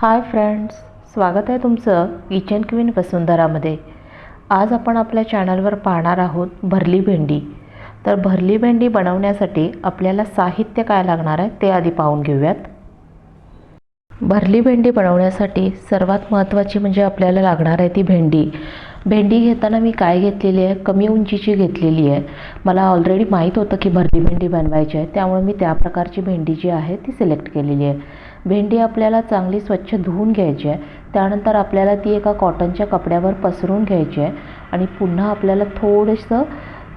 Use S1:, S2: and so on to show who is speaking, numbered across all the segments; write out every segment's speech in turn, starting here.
S1: Hi friends स्वागत आहे तुमचं किचन क्वीन वसुंधरामध्ये. आज आपण आपल्या चॅनलवर पाहणार आहोत भरली भेंडी. तर भरली भेंडी बनवण्यासाठी आपल्याला साहित्य काय लागणार आहे ते आधी पाहून घेऊयात. भरली भेंडी बनवण्यासाठी सर्वात महत्त्वाची म्हणजे आपल्याला लागणार आहे ती भेंडी. भेंडी घेताना मी काय घेतलेली आहे? कमी उंचीची घेतलेली आहे. मला ऑलरेडी माहीत होतं की भरली भेंडी बनवायची आहे. त्यामुळे मी त्या प्रकारची भेंडी जी आहे ती सिलेक्ट केलेली आहे. भेंडी आपल्याला चांगली स्वच्छ धुवून घ्यायची आहे. त्यानंतर आपल्याला ती एका कॉटनच्या कपड्यावर पसरून घ्यायची आहे आणि पुन्हा आपल्याला थोडंसं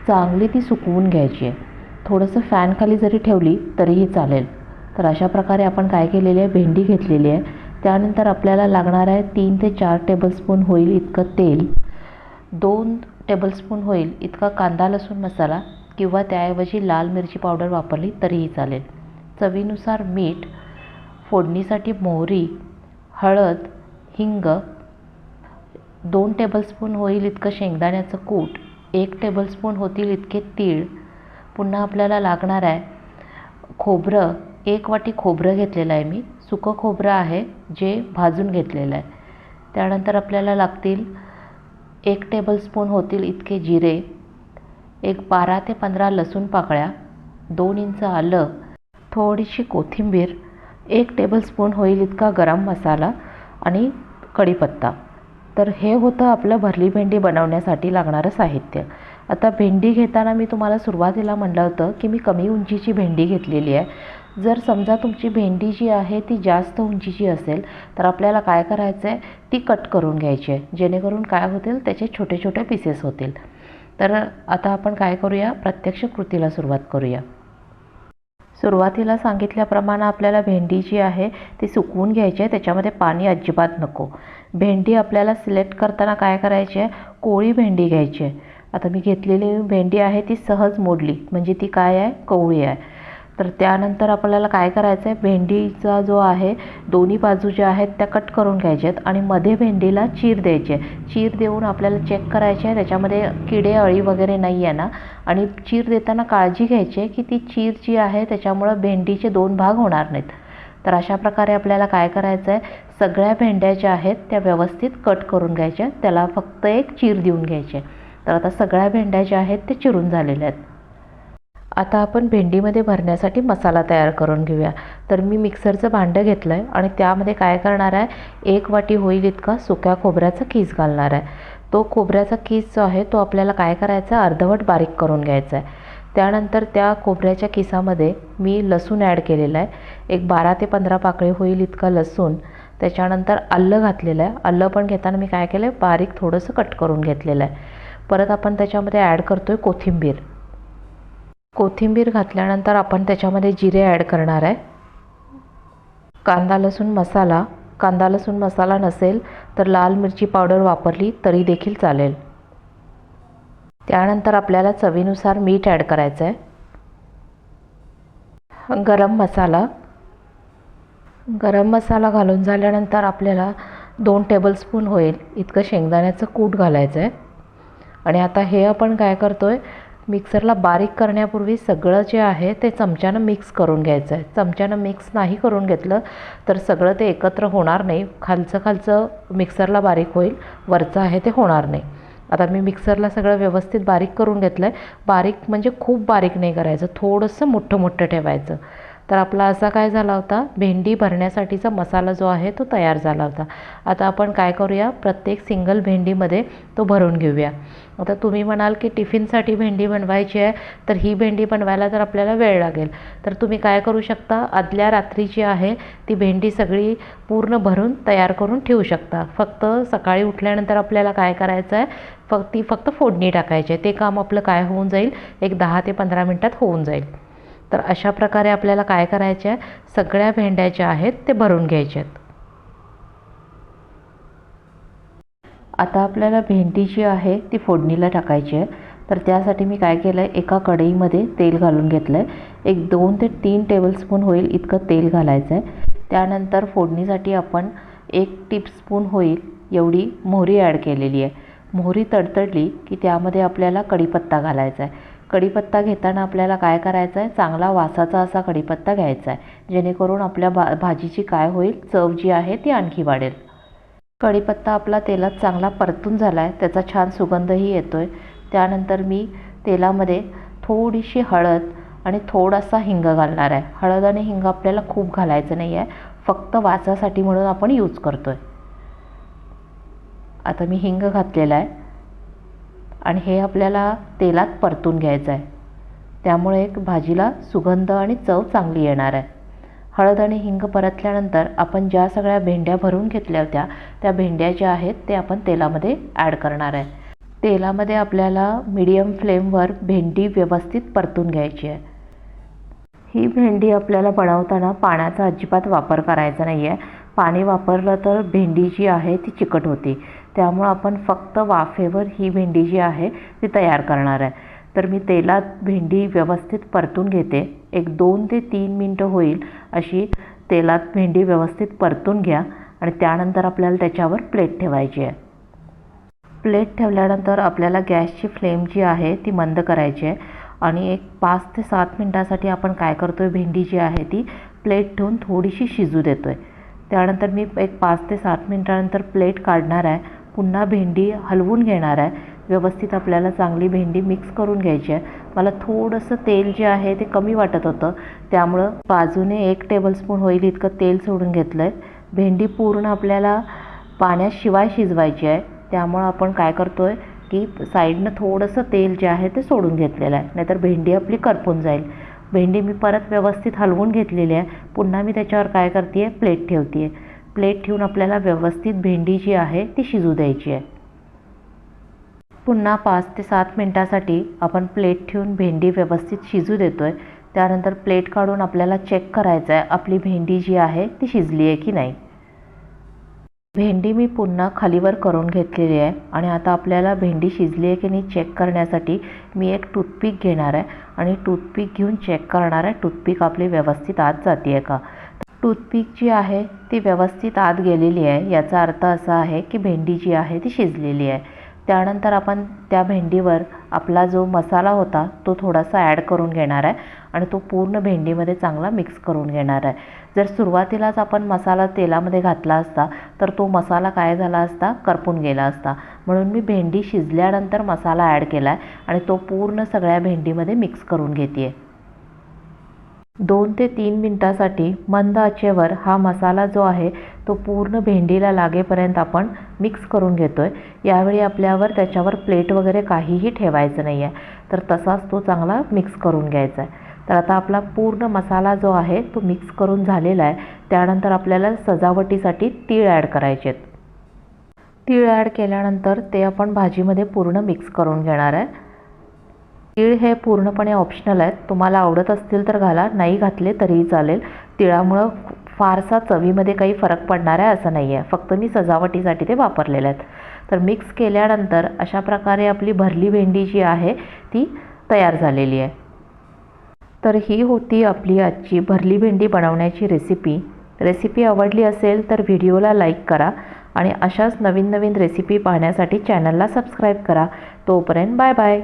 S1: चांगली ती सुकवून घ्यायची आहे. थोडंसं फॅनखाली जरी ठेवली तरीही चालेल. तर अशा प्रकारे आपण काय केलेली आहे? भेंडी घेतलेली आहे. त्यानंतर आपल्याला लागणार आहे तीन ते चार टेबलस्पून होईल इतकं तेल. दोन टेबलस्पून होईल इतका कांदा लसूण मसाला किंवा त्याऐवजी लाल मिरची पावडर वापरली तरीही चालेल. चवीनुसार मीठ फोडणीसाठी मोहरी हळद हिंग दोन टेबलस्पून होईल इतकं शेंगदाण्याचं कूट एक टेबलस्पून होतील इतके तीळ. पुन्हा आपल्याला लागणार आहे खोबरं. एक वाटी खोबरं घेतलेलं आहे मी. सुकं खोबरं आहे जे भाजून घेतलेलं आहे. त्यानंतर आपल्याला लागतील एक टेबलस्पून होतील इतके जिरे एक बारा ते पंधरा लसूण पाकळ्या दोन इंच आलं थोडीशी कोथिंबीर एक टेबलस्पून होईल इतका गरम मसाला आणि कढीपत्ता. तर हे होतं आपलं भरली भेंडी बनवण्यासाठी लागणारं साहित्य. आता भेंडी घेताना मी तुम्हाला सुरुवातीला म्हणलं होतं की मी कमी उंचीची भेंडी घेतलेली आहे. जर समजा तुमची भेंडी जी आहे ती जास्त उंचीची असेल तर आपल्याला काय करायचं आहे? ती कट करून घ्यायची आहे. जेणेकरून काय होतील? त्याचे छोटे छोटे पीसेस होतील. तर आता आपण काय करूया? प्रत्यक्ष कृतीला सुरुवात करूया. सुरुवातीला सांगितल्याप्रमाणे आपल्याला भेंडी जी आहे ती सुकवून घ्यायची आहे. त्याच्यामध्ये पाणी अजिबात नको. भेंडी आपल्याला सिलेक्ट करताना काय करायची आहे? कोळी भेंडी घ्यायची आहे. आता मी घेतलेली भेंडी आहे ती सहज मोडली. म्हणजे ती काय आहे? कवळी आहे. तर त्यानंतर आपल्याला काय करायचं आहे भेंडीचा जो आहे दोन्ही बाजू ज्या आहेत त्या कट करून घ्यायच्या आहेत आणि मध्ये भेंडीला चीर द्यायची. आहे चीर देऊन आपल्याला चेक करायचे आहे. त्याच्यामध्ये किडे अळी वगैरे नाही आहे ना. आणि चीर देताना काळजी घ्यायची आहे की ती चीर जी आहे त्याच्यामुळं भेंडीचे दोन भाग होणार नाहीत. तर अशा प्रकारे आपल्याला काय करायचं आहे सगळ्या भेंड्या ज्या आहेत त्या व्यवस्थित कट करून घ्यायच्या त्याला फक्त एक चीर देऊन घ्यायची. तर आता सगळ्या भेंड्या ज्या आहेत ते चिरून झालेल्या आहेत. आता आपण भेंडीमध्ये भरण्यासाठी मसाला तयार करून घेऊया. तर मी मिक्सरचं भांडं घेतलं आहे आणि त्यामध्ये काय करणार आहे? एक वाटी होईल इतका सुक्या खोबऱ्याचा कीस घालणार आहे. तो खोबऱ्याचा कीस जो आहे तो आपल्याला काय करायचा आहे अर्धवट बारीक करून घ्यायचा आहे त्यानंतर त्या खोबऱ्याच्या किसामध्ये मी लसूण ॲड केलेला आहे. एक बारा ते पंधरा पाकळी होईल इतका लसूण. त्याच्यानंतर आलं घातलेलं आहे. आलं पण घेताना मी काय केलं आहे बारीक थोडंसं कट करून घेतलेलं आहे. परत आपण त्याच्यामध्ये ॲड करतो आहे कोथिंबीर. कोथिंबीर घातल्यानंतर आपण त्याच्यामध्ये जिरे ॲड करणार आहे. कांदा लसूण मसाला. कांदा लसूण मसाला नसेल तर लाल मिरची पावडर वापरली तरी देखील चालेल. त्यानंतर आपल्याला चवीनुसार मीठ ॲड करायचं आहे गरम मसाला. गरम मसाला घालून झाल्यानंतर आपल्याला दोन टेबलस्पून होईल. इतकं शेंगदाण्याचं कूट घालायचं आहे आणि आता हे आपण काय करतो आहे मिक्सरला बारीक करण्यापूर्वी सगळं जे आहे ते चमच्यानं मिक्स करून घ्यायचं आहे. चमच्यानं मिक्स नाही करून घेतलं तर सगळं ते एकत्र होणार नाही. खालचं खालचं मिक्सरला बारीक होईल. वरचं आहे ते होणार नाही. आता मी मिक्सरला सगळं व्यवस्थित बारीक करून घेतलं आहे बारीक म्हणजे खूप बारीक नाही करायचं. थोडंसं मोठं मोठं ठेवायचं. तर आपला असा काय झाला होता? भेंडी भरण्यासाठीचा मसाला जो आहे तो तयार झाला होता. आता आपण काय करूया? प्रत्येक सिंगल भेंडीमध्ये तो भरून घेऊया. आता तुम्ही म्हणाल की टिफिनसाठी भेंडी बनवायची आहे तर ही भेंडी बनवायला तर आपल्याला वेळ लागेल. तर तुम्ही काय करू शकता? आदल्या रात्री जी आहे ती भेंडी सगळी पूर्ण भरून तयार करून ठेवू शकता. फक्त सकाळी उठल्यानंतर आपल्याला काय करायचं आहे? फक्त ती फक्त फोडणी टाकायची आहे. ते काम आपलं काय होऊन जाईल? एक दहा ते पंधरा मिनटात होऊन जाईल. तर अशा प्रकारे आपल्याला काय करायचे आहे? सगळ्या भेंड्या ज्या आहेत ते भरून घ्यायचे आहेत. आता आपल्याला भेंडी जी आहे ती फोडणीला टाकायची आहे. तर त्यासाठी मी काय केलं आहे एका कढईमध्ये तेल घालून घेतलं आहे एक दोन ते तीन टेबलस्पून होईल इतकं तेल घालायचं आहे त्यानंतर फोडणीसाठी आपण एक टीस्पून होईल एवढी मोहरी ॲड केलेली आहे. मोहरी तडतडली की त्यामध्ये आपल्याला कढीपत्ता घालायचा आहे कढीपत्ता घेताना आपल्याला काय करायचं आहे चांगला वासाचा असा कढीपत्ता घ्यायचा आहे जेणेकरून आपल्या भा भाजीची काय होईल? चव जी आहे ती आणखी वाढेल. कढीपत्ता आपला तेलात चांगला परतून झाला आहे त्याचा छान सुगंधही येतो आहे त्यानंतर मी तेलामध्ये थोडीशी हळद आणि थोडासा हिंग घालणार आहे हळद आणि हिंग आपल्याला खूप घालायचं नाही आहे फक्त वासासाठी म्हणून आपण यूज करतो आहे आता मी हिंग घातलेला आहे आणि हे आपल्याला तेलात परतून घ्यायचं आहे. त्यामुळे एक भाजीला सुगंध आणि चव चांगली येणार आहे. हळद आणि हिंग परतल्यानंतर आपण ज्या सगळ्या भेंड्या भरून घेतल्या होत्या त्या भेंड्या ज्या आहेत ते आपण तेलामध्ये ॲड करणार आहे. तेलामध्ये आपल्याला मीडियम फ्लेमवर भेंडी व्यवस्थित परतून घ्यायची आहे. ही भेंडी आपल्याला बनवताना पाण्याचा अजिबात वापर करायचा नाही आहे पाणी वापरलं तर भेंडी जी आहे ती चिकट होती. त्यामुळं आपण फक्त वाफेवर ही भेंडी जी आहे ती तयार करणार आहे. तर मी तेलात भेंडी व्यवस्थित परतून घेते. एक दोन ते तीन मिनटं होईल अशी तेलात भेंडी व्यवस्थित परतून घ्या आणि त्यानंतर आपल्याला त्याच्यावर प्लेट ठेवायची आहे. प्लेट ठेवल्यानंतर आपल्याला गॅसची फ्लेम जी आहे ती मंद करायची आहे आणि एक पाच ते सात मिनटासाठी आपण काय करतो आहे भेंडी जी आहे ती प्लेट ठेवून थोडीशी शिजू देतो आहे त्यानंतर मी एक पाच ते सात मिनटानंतर प्लेट काढणार आहे. पुन्हा भेंडी हलवून घेणार आहे. व्यवस्थित आपल्याला चांगली भेंडी मिक्स करून घ्यायची आहे. मला थोडंसं तेल जे आहे ते कमी वाटत होतं. त्यामुळं बाजूने एक टेबलस्पून होईल इतकं तेल सोडून घेतलं आहे भेंडी पूर्ण आपल्याला पाण्याशिवाय शिजवायची आहे. त्यामुळं आपण काय करतो आहे की साईडनं थोडंसं तेल जे आहे ते सोडून घेतलेलं आहे. नाहीतर भेंडी आपली करपून जाईल. भेंडी मी परत व्यवस्थित हलवून घेतलेली आहे. पुन्हा मी त्याच्यावर काय करते आहे प्लेट ठेवते आहे प्लेट ठेवून आपल्याला व्यवस्थित भेंडी जी आहे ती शिजू द्यायची आहे. पुन्हा पाच ते सात मिनटासाठी आपण प्लेट ठेवून भेंडी व्यवस्थित शिजू देतो आहे त्यानंतर प्लेट काढून आपल्याला चेक करायचं आहे आपली भेंडी जी आहे ती शिजली आहे की नाही. भेंडी मी पुन्हा खालीवर करून घेतलेली आहे आणि आता आपल्याला भेंडी शिजली आहे की नाही चेक करण्यासाठी मी एक टूथपिक घेणार आहे आणि टूथपिक घेऊन चेक करणार आहे टूथपिक आपली व्यवस्थित आत जाते आहे का? टूथपिक जी आहे ती व्यवस्थित आत गेलेली आहे. याचा अर्थ असा आहे की भेंडी जी आहे ती शिजलेली आहे. त्यानंतर आपण त्या भेंडीवर आपला जो मसाला होता तो थोडासा ॲड करून घेणार आहे आणि तो पूर्ण भेंडीमध्ये चांगला मिक्स करून घेणार आहे. जर सुरुवातीलाच आपण मसाला तेलामध्ये घातला असता तर तो मसाला काय झाला असता? करपून गेला असता. म्हणून मी भेंडी शिजल्यानंतर मसाला ॲड केला आहे आणि तो पूर्ण सगळ्या भेंडीमध्ये मिक्स करून घेते आहे दोन ते तीन मिनटासाठी मंद आचेवर हा मसाला जो आहे तो पूर्ण भेंडीला लागेपर्यंत आपण मिक्स करून घेतो आहे यावेळी आपल्यावर त्याच्यावर प्लेट वगैरे काहीही ठेवायचं नाही आहे तर तसाच तो चांगला मिक्स करून घ्यायचा आहे तर आता आपला पूर्ण मसाला जो आहे तो मिक्स करून झालेला आहे. त्यानंतर आपल्याला सजावटीसाठी तीळ ॲड करायचे आहेत तीळ ॲड केल्यानंतर ते आपण भाजीमध्ये पूर्ण मिक्स करून घेणार आहे. तीळ हे पूर्णपणे ऑप्शनल आहेत. तुम्हाला आवडत असतील तर घाला नाही घातले तरीही चालेल. तिळामुळं फारसा चवीमध्ये काही फरक पडणार आहे असं नाही आहे फक्त मी सजावटीसाठी ते वापरलेले आहेत. तर मिक्स केल्यानंतर अशा प्रकारे आपली भरली भेंडी जी आहे ती तयार झालेली आहे. तर ही होती आपली आजची भरली भेंडी बनवण्याची रेसिपी रेसिपी आवडली असेल तर व्हिडिओला लाईक करा आणि अशाच नवीन नवीन रेसिपी पाहण्यासाठी चॅनलला सबस्क्राईब करा. तोपर्यंत बाय बाय